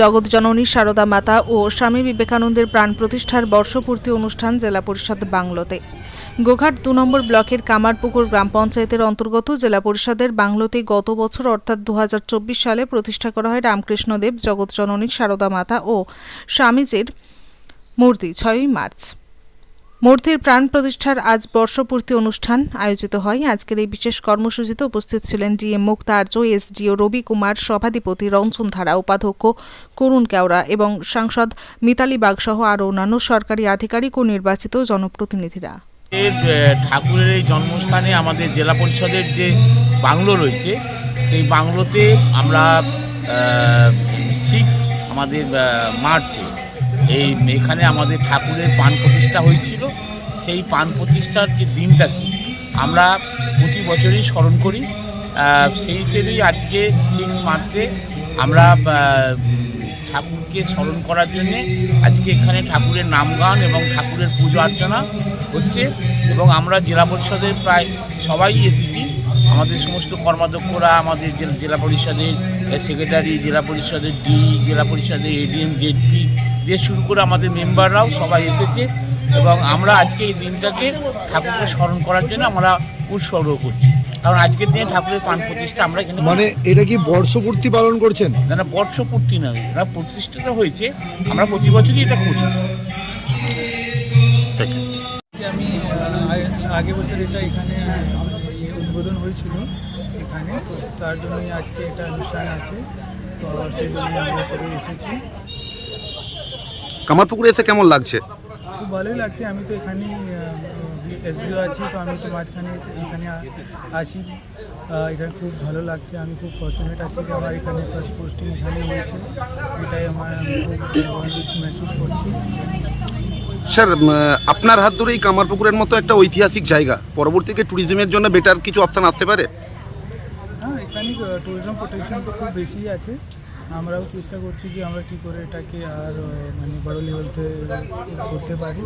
জগৎজননী সারদা মাতা ও স্বামী বিবেকানন্দের প্রাণ প্রতিষ্ঠার বর্ষপূর্তি অনুষ্ঠান জেলা পরিষদ বাংলোতে। গোঘাট দু নম্বর ব্লকের কামারপুকুর গ্রাম পঞ্চায়েতের অন্তর্গত জেলা পরিষদের বাংলোতে গত বছর, অর্থাৎ দু হাজার চব্বিশ সালে, প্রতিষ্ঠা করা হয় রামকৃষ্ণদেব জগৎজননী সারদা মাতা ও স্বামীজির মূর্তি, ছয়ই মার্চ। মূর্তির প্রাণ প্রতিষ্ঠার আজ বর্ষপূর্তি অনুষ্ঠান আয়োজিত হয়। আজকের এই বিশেষ কর্মসূচিতে উপস্থিত ছিলেন ডিএম মুক্তার্য এসডিও রবি কুমার, সভাধিপতি রঞ্জন ধারা উপাধ্যক্ষ করুণ কেওড়া এবং সাংসদ মিতালি বাগ সহ আরও অন্যান্য সরকারি আধিকারিক ও নির্বাচিত জনপ্রতিনিধিরা। ঠাকুরের এই জন্মস্থানে আমাদের জেলা পরিষদের যে বাংলো রয়েছে, সেই বাংলোতে আমরা সিক্স আমাদের মার্চে এই এখানে আমাদের ঠাকুরের পান প্রতিষ্ঠা হয়েছিল। সেই পান প্রতিষ্ঠার যে দিনটা কি, আমরা প্রতি বছরই স্মরণ করি। সেই হিসেবেই আজকে সিক্স মার্চে আমরা ঠাকুরকে স্মরণ করার জন্যে আজকে এখানে ঠাকুরের নামগান এবং ঠাকুরের পুজো অর্চনা হচ্ছে এবং আমরা জেলা পরিষদের প্রায় সবাই এসেছি। আমাদের সমস্ত কর্মাধ্যক্ষরা, আমাদের জেলা পরিষদের সেক্রেটারি জেলা পরিষদের ডি জেলা পরিষদের এডিএম জেডপি দিয়ে শুরু করে আমাদের মেম্বাররাও সবাই এসেছে এবং আমরা আজকে এই দিনটাকে ঠাকুরকে স্মরণ করার জন্য আমরা উৎসর্গ করছি। কারণ আজকের দিনে ঠাকুরের পান প্রতিষ্ঠা আমরা এখানে মানে এটা কি বর্ষপূর্তি পালন করছেন? না না বর্ষপূর্তি নয় এটা প্রতিষ্ঠিত হয়েছে আমরা প্রতি বছরই এটা করি। যে আমি আগে- বছর এটা এখানে ইয়ে উদ্বোধন হয়েছিল এখানে তো তার জন্যই আজকে একটা অনুষ্ঠান আছে। তো সেই জন্য আমরা সবাই এসেছি। কামারপুকুরে এসে কেমন লাগছে? খুব ভালোই লাগছে আমি তো এখানেই এসডিও আছি তো আমি তো মাঝখানে এখানে আসি। এখানে খুব ভালো লাগছে আমি খুব ফর্চুনেট আছি যে আমার এখানে ফার্স্ট পোস্টিং এখানে হয়েছে। এটাই আমার মেহসুস করছি। স্যার আপনার হাত ধরে এই কামারপুকুরের মতো একটা ঐতিহাসিক জায়গা। পরবর্তীতে ট্যুরিজমের জন্য বেটার কিছু অপশান আসতে পারে? হ্যাঁ এখানে ট্যুরিজম প্রোটেকশন তো খুব বেশি আছে। আমরাও চেষ্টা করছি কি আমরা কী করে এটাকে আর মানে বড় লেভেলতে করতে পারি।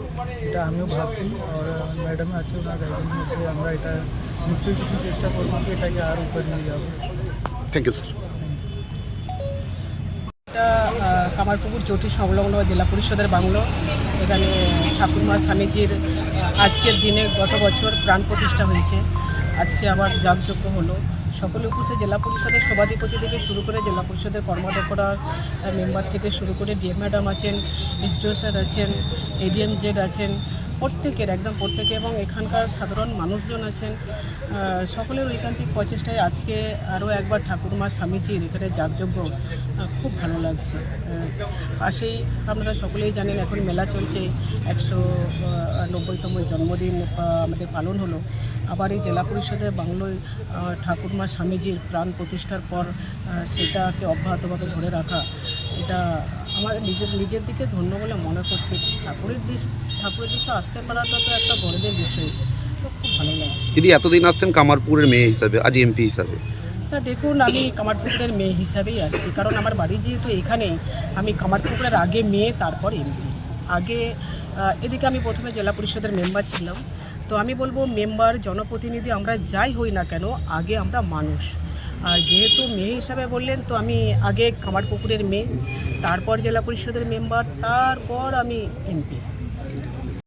এটা আমিও ভাবছি। আর ম্যাডাম আছে ওনার গাইডেন্স মধ্যে আমরা এটা নিশ্চয়ই কিছু চেষ্টা করব এটাকে আর উপরে নিয়ে যাব। থ্যাংক ইউ স্যার এটা কামারপুকুর চটি সংলগ্ন জেলা পরিষদের বাংলো। এখানে ঠাকুরমা স্বামীজির আজকের দিনে গত বছর প্রাণ প্রতিষ্ঠা হয়েছে। আজকে আবার যাগযজ্ঞ হলো। সকলে উপস্থিত। জেলা পরিষদের সভাধিপতি থেকে শুরু করে জেলা পরিষদের কর্মাধ্যক্ষরা মেম্বার থেকে শুরু করে ডিএম ম্যাডাম আছেন এসডিও স্যার আছেন এডিএম জেড আছেন প্রত্যেকের, একদম প্রত্যেকে এবং এখানকার সাধারণ মানুষজন আছেন। সকলের ঐকান্তিক প্রচেষ্টায় আজকে আরও একবার ঠাকুরমা স্বামীজির এখানে যাগযজ্ঞ খুব ভালো লাগছে। পাশেই আপনারা সকলেই জানেন এখন মেলা চলছে, একশো নব্বইতম জন্মদিন আমাদের পালন হলো। আবার এই জেলা পরিষদের বাংলোয় ঠাকুরমা স্বামীজির প্রাণ প্রতিষ্ঠার পর সেটাকে অব্যাহতভাবে ধরে রাখা, এটা আমার নিজের নিজের দিকে ধন্য বলে মনে করছি। ঠাকুরের দৃশ্য ঠাকুরের দৃশ্য আসতে পারাটা তো একটা গর্বের বিষয়। তো খুব ভালো লাগছে। দিদি এতদিন আসছেন কামারপুরের মেয়ে হিসাবে আজ এমপি হিসাবে। তা দেখুন আমি কামারপুকুরের মেয়ে হিসাবেই আসছি। কারণ আমার বাড়ি যেহেতু এখানেই আমি কামারপুকুরের আগে মেয়ে তারপর এমপি আগে এদিকে আমি প্রথমে জেলা পরিষদের মেম্বার ছিলাম। তো আমি বলব মেম্বার জনপ্রতিনিধি আমরা যাই হই না কেন আগে আমরা মানুষ। যেহেতু মেয়ে হিসাবে বললেন, তো আমি আগে কামারপুকুরের মেয়ে, তারপর জেলা পরিষদের মেম্বার, তারপর আমি এমপি।